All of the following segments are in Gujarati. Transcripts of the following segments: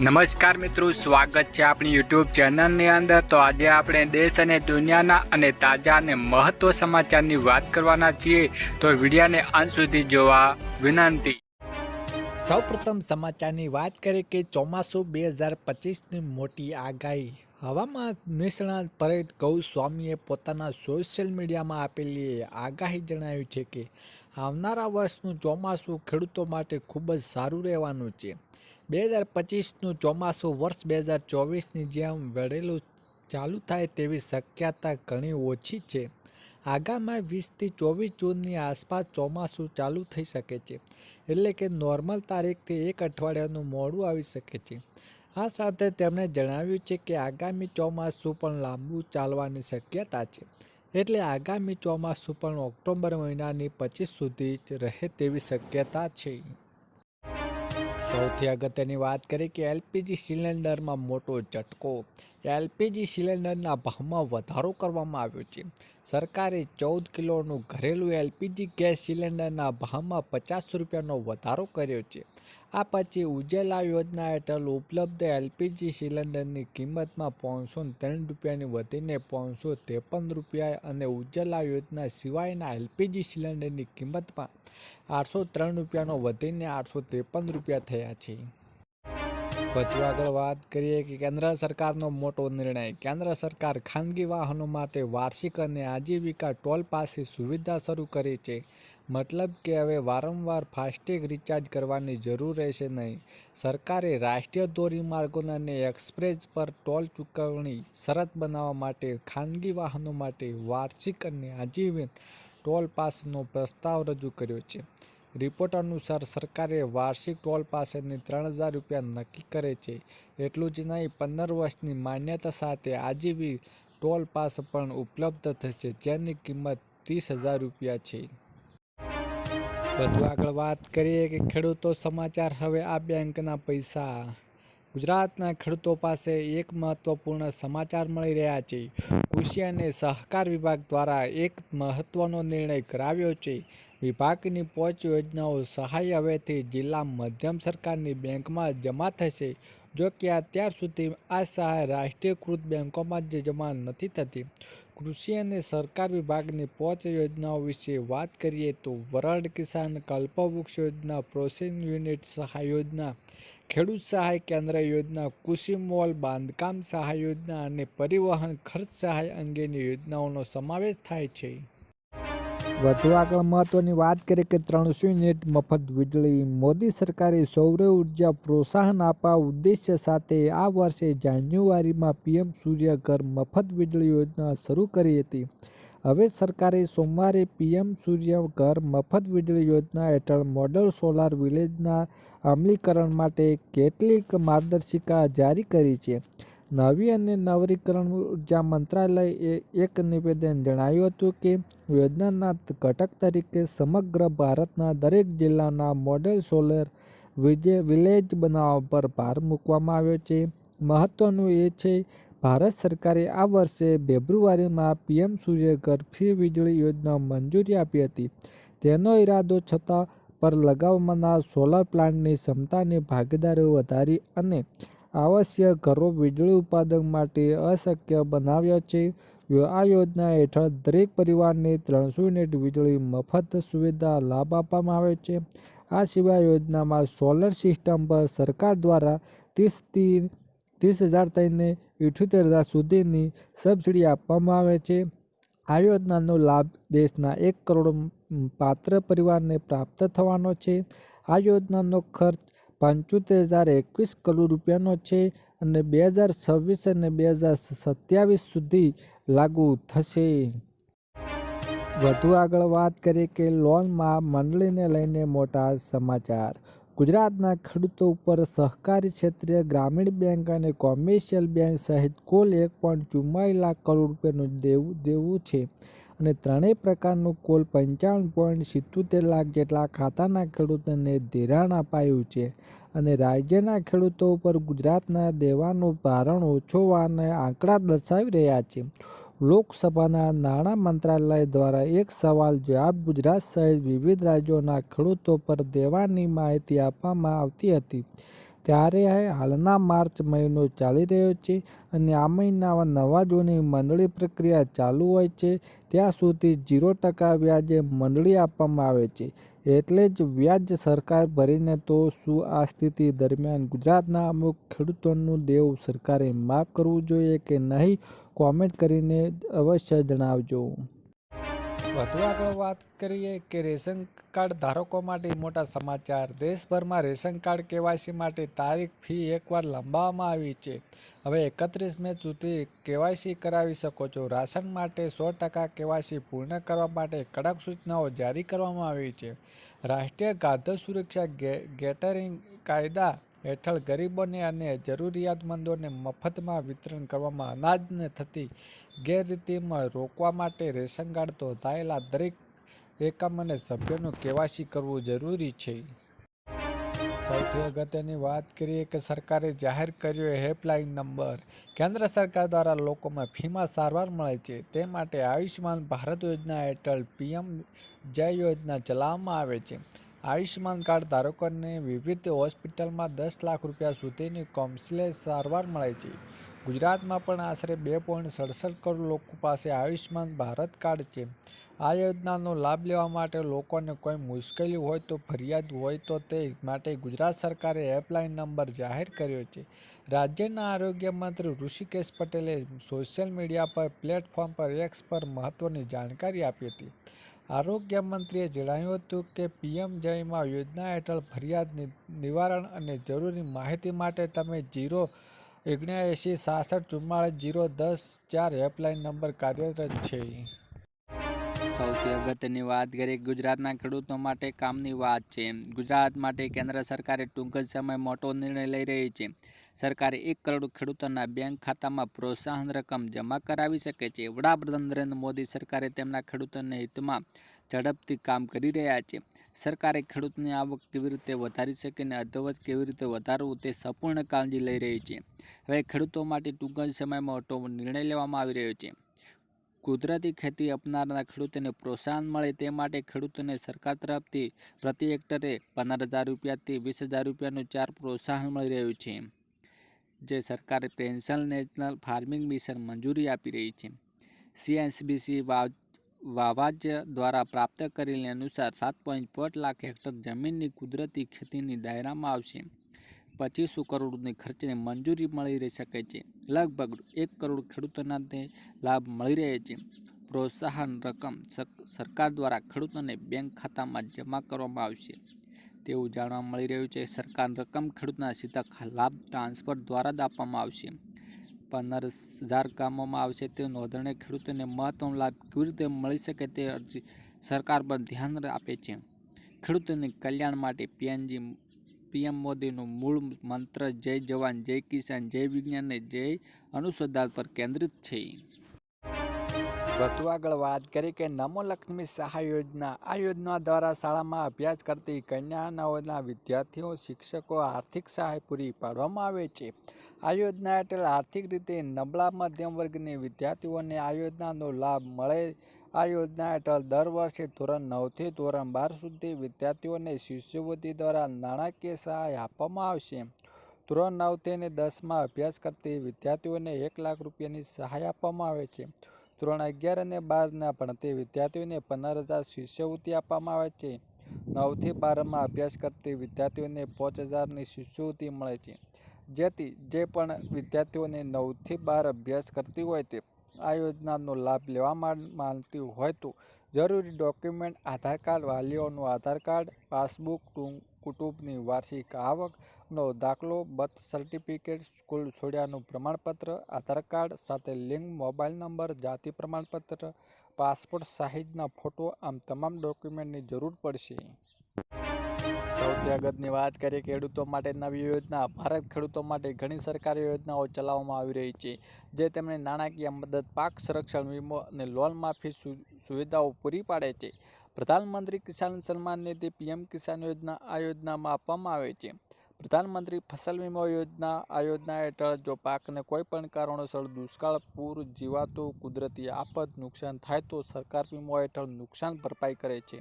નમસ્કાર મિત્રો, સ્વાગત છે આપણી યુટ્યુબ ચેનલની અંદર. તો આજે આપણે દેશ અને દુનિયાના અને તાજા અને મહત્વ સમાચારની વાત કરવાના છીએ. તો વિડીયાને અંત સુધી જોવા વિનંતી. સૌપ્રથમ સમાચારની વાત કરીએ કે ચોમાસું બે હજાર પચીસની મોટી આગાહી. હવામાન નિષ્ણાત પરેશ ગૌસ્વામીએ પોતાના સોશિયલ મીડિયામાં આપેલી આગાહી જણાવ્યું છે કે આવનારા વર્ષનું ચોમાસું ખેડૂતો માટે ખૂબ જ સારું રહેવાનું છે. બે હજાર પચીસનું ચોમાસું વર્ષ બે હજાર ચોવીસની જેમ વળેલું ચાલુ થાય તેવી શક્યતા ઘણી ઓછી છે. આગામી વીસથી ચોવીસ જૂનની આસપાસ ચોમાસું ચાલુ થઈ શકે છે, એટલે કે નોર્મલ તારીખથી એક અઠવાડિયાનું મોડું આવી શકે છે. આ સાથે તેમણે જણાવ્યું છે કે આગામી ચોમાસું પણ લાંબુ ચાલવાની શક્યતા છે, એટલે આગામી ચોમાસું પણ ઓક્ટોબર મહિનાની પચીસ સુધી જ રહે તેવી શક્યતા છે. સૌથી અગત્યની વાત કરી કે એલપીજી સિલિન્ડરમાં મોટો ઝટકો એલપીજી સિલિન્ડરના ભાવમાં વધારો કરવામાં આવ્યો છે. સરકારે ચૌદ કિલોનું ઘરેલું એલપીજી ગેસ સિલિન્ડરના ભાવમાં પચાસ રૂપિયાનો વધારો કર્યો છે. આ પછી ઉજ્જવલા યોજના હેઠળ ઉપલબ્ધ એલપીજી સિલિન્ડરની કિંમતમાં પાંચસો ત્રણ રૂપિયાની વધીને પાંચસો ત્રેપન રૂપિયા અને ઉજ્જવલા યોજના સિવાયના એલપીજી સિલિન્ડરની કિંમતમાં આઠસો ત્રણ રૂપિયાનો વધીને આઠસો ત્રેપન રૂપિયા થયા છે. વધુ આગળ વાત કરીએ કે કેન્દ્ર સરકારનો મોટો નિર્ણય. કેન્દ્ર સરકાર ખાનગી વાહનો માટે વાર્ષિક અને આજીવિકા ટોલ પાસની સુવિધા શરૂ કરી છે. મતલબ કે હવે વારંવાર ફાસ્ટેગ રિચાર્જ કરવાની જરૂર રહેશે નહીં. સરકારે રાષ્ટ્રીય ધોરીમાર્ગોના અને એક્સપ્રેસ પર ટોલ ચૂકવણી શરત બનાવવા માટે ખાનગી વાહનો માટે વાર્ષિક અને આજીવન ટોલ પાસનો પ્રસ્તાવ રજૂ કર્યો છે. રિપોર્ટ અનુસાર સરકારે વાર્ષિક ટોલ પાસેની ત્રણ હજાર રૂપિયા નક્કી કરે છે. એટલું જ નહીં, પંદર વર્ષની માન્યતા સાથે આજીવી ટોલ પાસ પણ ઉપલબ્ધ થશે, જેની કિંમત ત્રીસ હજાર રૂપિયા છે. વધુ આગળ વાત કરીએ કે ખેડૂતો સમાચાર હવે આ બેંકના પૈસા. ગુજરાતના ખેડૂતો પાસે એક મહત્વપૂર્ણ સમાચાર મળી રહ્યા છે. કૃષિ અને સહકાર વિભાગ દ્વારા એક મહત્વનો નિર્ણય કરાવ્યો છે. વિભાગની પોચ યોજનાઓ સહાય હવેથી જિલ્લા મધ્યમ સરકારની બેંકમાં જમા થશે. જો કે અત્યાર સુધી આ સહાય રાષ્ટ્રીયકૃત બેંકોમાં જ જમા નથી થતી. કૃષિ અને સરકાર વિભાગની પોચ યોજનાઓ વિશે વાત કરીએ તો વરલ્ડ કિસાન કલ્પવૃક્ષ યોજના પ્રોસેસિંગ યુનિટ સહાય યોજના ખેડૂત સહાય કેન્દ્ર યોજના, કૃષિ મોલ, બાંધકામ સહાય યોજના અને પરિવહન ખર્ચ સહાય અંગેની યોજનાઓનો સમાવેશ થાય છે. વધુ આગળ મહત્વની વાત કરીએ કે ત્રણસો યુનિટ મફત વીજળી મોદી સરકારે સૌર ઊર્જા પ્રોત્સાહન આપવા ઉદ્દેશ્ય સાથે આ વર્ષે જાન્યુઆરીમાં પીએમ સૂર્યઘર મફત વીજળી યોજના શરૂ કરી હતી. હવે સરકારે સોમવારે પીએમ સૂર્ય ઘર મફત વીજળી યોજના હેઠળ મોડલ સોલાર વિલેજના અમલીકરણ માટે કેટલીક માર્ગદર્શિકા જારી કરી છે. નવી અને નવરીકરણ ઊર્જા મંત્રાલયે એક નિવેદન જણાવ્યું હતું કે, યોજનાના ઘટક તરીકે સમગ્ર ભારતના દરેક જિલ્લાના મોડેલ સોલર વિજે, વિલેજ બનાવવા પર ભાર મૂકવામાં આવ્યો છે. મહત્વનું એ છે ભારત સરકારે આ વર્ષે ફેબ્રુઆરીમાં પીએમ સૂર્યઘર ફ્રી વીજળી યોજના મંજૂરી આપી હતી. તેનો ઈરાદો છતાં પર લગાવવાના સોલાર પ્લાન્ટની ક્ષમતાની ભાગીદારી વધારી અને આવશ્યક ઘરો વીજળી ઉત્પાદન માટે અશક્ય બનાવ્યા છે. આ યોજના હેઠળ દરેક પરિવારને ત્રણસો યુનિટ વીજળી મફત સુવિધા લાભ આપવામાં આવે છે. આ સિવાય યોજનામાં સોલર સિસ્ટમ પર સરકાર દ્વારા ત્રીસથી ત્રીસ હજાર થઈને ઇઠ્યોતેર હજાર સુધીની સબસિડી આપવામાં આવે છે. આ યોજનાનો લાભ દેશના એક કરોડ પાત્ર પરિવારને પ્રાપ્ત થવાનો છે. આ યોજનાનો ખર્ચ પંચોતેર હજાર એકવીસ કરોડ રૂપિયાનો છે અને બે હજાર છવ્વીસ અને બે હજાર સત્યાવીસ સુધી લાગુ થશે. વધુ આગળ વાત કરીએ કે લોનમાં મંડળીને લઈને મોટા સમાચાર. ગુજરાતના ખેડૂતો ઉપર સહકારી ક્ષેત્રે ગ્રામીણ બેંક અને કોમર્શિયલ બેંક સહિત કુલ એક પોઈન્ટ ચુમ્માલીસ લાખ કરોડ રૂપિયાનું દેવું દેવું છે અને ત્રણેય પ્રકારનું કુલ પંચાવન પોઈન્ટ સિત્તોતેર લાખ જેટલા ખાતાના ખેડૂતોને ધિરાણ અપાયું છે અને રાજ્યના ખેડૂતો ઉપર ગુજરાતના દેવાનું ભારણ ઓછો હોવાના આંકડા દર્શાવી રહ્યા છે. લોકસભાના નાણાં મંત્રાલય દ્વારા એક સવાલ જવાબ ગુજરાત સહિત વિવિધ રાજ્યોના ખેડૂતો પર દેવાની માહિતી આપવામાં આવતી હતી. ત્યારે હાલના માર્ચ મહિનો ચાલી રહ્યો છે અને આ મહિનામાં નવા જૂની મંડળી પ્રક્રિયા ચાલુ હોય છે. ત્યાં સુધી ઝીરો ટકા વ્યાજે મંડળી આપવામાં આવે છે. એટલે જ વ્યાજ સરકાર ભરીને તો શું આ સ્થિતિ દરમિયાન ગુજરાતના અમુક ખેડૂતોનું દેવ સરકારે માફ કરવું જોઈએ કે નહીં? કોમેન્ટ કરીને અવશ્ય જણાવજો. વધુ આગળ વાત કરીએ કે રેશન કાર્ડ ધારકો માટે મોટા સમાચાર. દેશભરમાં રેશન કાર્ડ કેવાયસી માટે તારીખ ફી એકવાર લંબાવવામાં આવી છે. હવે એકત્રીસ મે સુધી કેવાયસી કરાવી શકો છો. રાશન માટે સો ટકા કેવાયસી પૂર્ણ કરવા માટે કડક સૂચનાઓ જારી કરવામાં આવી છે. રાષ્ટ્રીય ખાદ્ય સુરક્ષા ગેટરિંગ કાયદા હેઠળ ગરીબોને અને જરૂરિયાતમંદોને મફતમાં વિતરણ કરવામાં અનાજને થતી ગેરરીતિમાં રોકવા માટે રેશન કાર્ડ ધોધાયેલા દરેક એકમ અને સભ્યોનું કેવાસી કરવું જરૂરી છે. સૌથી અગત્યની વાત કરીએ કે સરકારે જાહેર કર્યો હેલ્પલાઇન નંબર. કેન્દ્ર સરકાર દ્વારા લોકોમાં ફીમાં સારવાર મળે છે. તે માટે આયુષ્યમાન ભારત યોજના હેઠળ પીએમ જય યોજના ચલાવવામાં આવે છે. આયુષ્યમાન કાર્ડ ધારકોને વિવિધ હોસ્પિટલમાં દસ લાખ રૂપિયા સુધીની કોમ્સલેસ સારવાર મળે છે. ગુજરાતમાં પણ આશરે બે પોઈન્ટ સડસઠ કરોડ લોકો પાસે આયુષ્યમાન ભારત કાર્ડ છે. આ યોજનાનો લાભ લેવા માટે લોકોને કોઈ મુશ્કેલી હોય તો ફરિયાદ હોય તો તે માટે ગુજરાત સરકારે હેલ્પલાઇન નંબર જાહેર કર્યો છે. રાજ્યના આરોગ્ય મંત્રી ઋષિકેશ પટેલે સોશિયલ મીડિયા પર પ્લેટફોર્મ પર એક્સ પર મહત્વની જાણકારી આપી હતી. આરોગ્ય મંત્રીએ જણાવ્યું હતું કે, પીએમ જયમાં યોજના હેઠળ ફરિયાદ નિવારણ અને જરૂરી માહિતી માટે તમે જીરો ઓગણ્યાએંશી સાસઠ ચુમ્માળીસ જીરો દસ ચાર હેલ્પલાઇન નંબર કાર્યરત છે. સૌથી અગત્યની વાત કરીએ ગુજરાતના ખેડૂતો માટે કામની વાત છે. ગુજરાત માટે કેન્દ્ર સરકારે ટૂંક જ સમય મોટો નિર્ણય લઈ રહી છે. સરકારે એક કરોડ ખેડૂતોના બેંક ખાતામાં પ્રોત્સાહન રકમ જમા કરાવી શકે છે. વડાપ્રધાન નરેન્દ્ર મોદી સરકારે તેમના ખેડૂતોના હિતમાં ઝડપથી કામ કરી રહ્યા છે. સરકારે ખેડૂતની આવક કેવી રીતે વધારી શકે અને અધવત કેવી રીતે વધારવું તે સંપૂર્ણ કાળજી લઈ રહી છે. હવે ખેડૂતો માટે ટૂંક જ સમયમાં મોટો નિર્ણય લેવામાં આવી રહ્યો છે. કુદરતી ખેતી અપનારના ખેડૂતોને પ્રોત્સાહન મળે તે માટે ખેડૂતોને સરકાર તરફથી પ્રતિ હેક્ટરે પંદર હજાર રૂપિયાથી વીસ હજાર રૂપિયાનું ચાર પ્રોત્સાહન મળી રહ્યું છે. જે સરકારે પેન્શન નેશનલ ફાર્મિંગ મિશન મંજૂરી આપી રહી છે. સીએનસીબીસી વાવાજ દ્વારા પ્રાપ્ત કરેલી અનુસાર સાત પોઈન્ટ લાખ હેક્ટર જમીનની કુદરતી ખેતીની દાયરામાં આવશે. પચીસો કરોડની ખર્ચને મંજૂરી મળી રહી શકે છે. લગભગ એક કરોડ ખેડૂતોના તે લાભ મળી રહે છે. પ્રોત્સાહન રકમ સરકાર દ્વારા ખેડૂતોને બેંક ખાતામાં જમા કરવામાં આવશે. તેવું જાણવા મળી રહ્યું છે. સરકાર રકમ ખેડૂતના સીધા લાભ ટ્રાન્સફર દ્વારા જ આપવામાં આવશે. પંદર હજાર ગામોમાં આવશે તે નોંધણી ખેડૂતોને મહત્વનો લાભ કેવી રીતે મળી શકે તે અરજી સરકાર પર ધ્યાન આપે છે. ખેડૂતોને કલ્યાણ માટે પીએનજી પીએમ મોદીનું મૂળ મંત્ર જય જવાન, જય કિસાન, જય વિજ્ઞાન અને જય અનુસંધાન પર કેન્દ્રિત છે. વધુ આગળ વાત કરી કે નમો લક્ષ્મી સહાય યોજના, આ યોજના દ્વારા શાળામાં અભ્યાસ કરતી કન્યાઓના વિદ્યાર્થીઓ, શિક્ષકો આર્થિક સહાય પૂરી પાડવામાં આવે છે. આ યોજના હેઠળ આર્થિક રીતે નબળા મધ્યમ વર્ગની વિદ્યાર્થીઓને આ યોજનાનો લાભ મળે આ યોજના હેઠળ દર વર્ષે ધોરણ નવથી ધોરણ બાર સુધી વિદ્યાર્થીઓને શિષ્યવૃત્તિ દ્વારા નાણાકીય સહાય આપવામાં આવશે. ધોરણ નવથી અને દસમાં અભ્યાસ કરતી વિદ્યાર્થીઓને એક લાખ રૂપિયાની સહાય આપવામાં આવે છે. ધોરણ અગિયાર અને બારના ભણતી વિદ્યાર્થીઓને પંદર હજાર શિષ્યવૃત્તિ આપવામાં આવે છે. નવથી બારમાં અભ્યાસ કરતી વિદ્યાર્થીઓને પાંચ હજારની શિષ્યવૃત્તિ મળે છે. જેથી જે પણ વિદ્યાર્થીઓને નવથી બાર અભ્યાસ કરતી હોય તે આ યોજનાનો લાભ લેવા માં- માંગતી હોય તો જરૂરી ડોક્યુમેન્ટ, આધાર કાર્ડ, વાલીઓનું આધાર કાર્ડ, પાસબુક કુટુંબની વાર્ષિક આવકનો દાખલો, બર્થ સર્ટિફિકેટ, સ્કૂલ છોડ્યાનું પ્રમાણપત્ર, આધાર કાર્ડ સાથે લિંક, મોબાઈલ નંબર, જાતિ પ્રમાણપત્ર, પાસપોર્ટ સાઇઝના ફોટો, આમ તમામ ડોક્યુમેન્ટની જરૂર પડશે. સૌથી વાત કરીએ, ખેડૂતો માટે નવી યોજના, ભારત ખેડૂતો માટે ઘણી સરકારી યોજનાઓ ચલાવવામાં આવી રહી છે, જે તેમને નાણાકીય મદદ, પાક સંરક્ષણ, વીમો અને લોન માફી સુવિધાઓ પૂરી પાડે છે. પ્રધાનમંત્રી કિસાન સન્માન નિધિ પીએમ કિસાન યોજના આ યોજનામાં આપવામાં આવે છે. પ્રધાનમંત્રી ફસલ વીમા યોજના આ યોજના હેઠળ જો પાકને કોઈ પણ કારણોસર દુષ્કાળ, પૂર, જીવાતો, કુદરતી આફત નુકસાન થાય તો સરકાર વીમો હેઠળ નુકસાન ભરપાઈ કરે છે.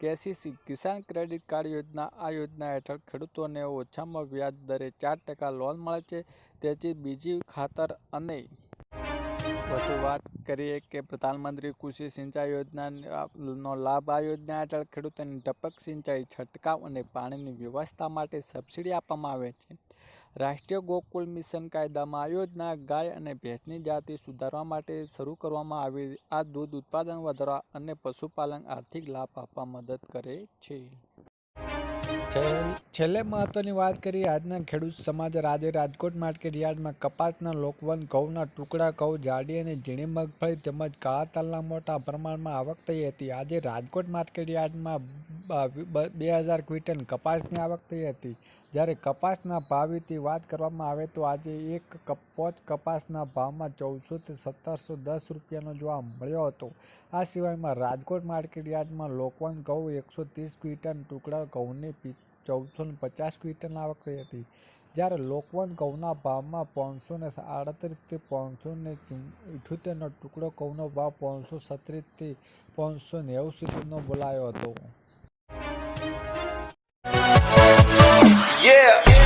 કેસીસી કિસાન ક્રેડિટ કાર્ડ યોજના, આ યોજના હેઠળ ખેડૂતોને ઓછામાં વ્યાજ દરે ચાર ટકા લોન મળે છે. તેથી બીજી ખાતર અને વધુ વાત કરીએ કે પ્રધાનમંત્રી કૃષિ સિંચાઈ યોજનાનો લાભ આ યોજના હેઠળ ખેડૂતોને ટપક સિંચાઈ, છંટકાવ અને પાણીની વ્યવસ્થા માટે સબસિડી આપવામાં આવે છે. રાષ્ટ્રીય ગોકુલ મિશન કાયદામાં યોજના ગાય અને ભેંસની જાતિ સુધારવા માટે શરૂ કરવામાં આવી. આ દૂધ ઉત્પાદન વધારવા અને પશુપાલન આર્થિક લાભ આપવા મદદ કરે છે. છેલ્લે મહત્વની વાત કરીએ આજના ખેડૂત સમાજ આજે રાજકોટ માર્કેટ યાર્ડમાં કપાસના લોકવન, ઘઉંના ટુકડા, ઘઉં, જાડી અને ઝીણી મગફળી તેમજ કાળા તલના મોટા પ્રમાણમાં આવક થઈ હતી. આજે રાજકોટ માર્કેટ યાર્ડમાં બે હજાર ક્વિન્ટલ કપાસની આવક થઈ હતી. જ્યારે કપાસના ભાવીથી વાત કરવામાં આવે તો આજે એક કપોચ પોચ કપાસના ભાવમાં ચૌદસોથી સત્તરસો દસ રૂપિયાનો જોવા મળ્યો હતો. આ સિવાયમાં રાજકોટ માર્કેટ યાર્ડમાં લોકવન ઘઉં એકસો ત્રીસ ક્વિન્ટલ, ટુકડા ઘઉંની ચૌદસો ને પચાસ ક્વિન્ટલ આવક થઈ હતી. જ્યારે લોકવન ઘઉંના ભાવમાં પાંચસો ને આડત્રીસથી પાંચસો ને ઇઠ્યોતેરનો ટુકડો ઘઉંનો ભાવ પાંચસો સત્રીસથી પાંચસો નેવું સુધીનો બોલાયો હતો. Yeah.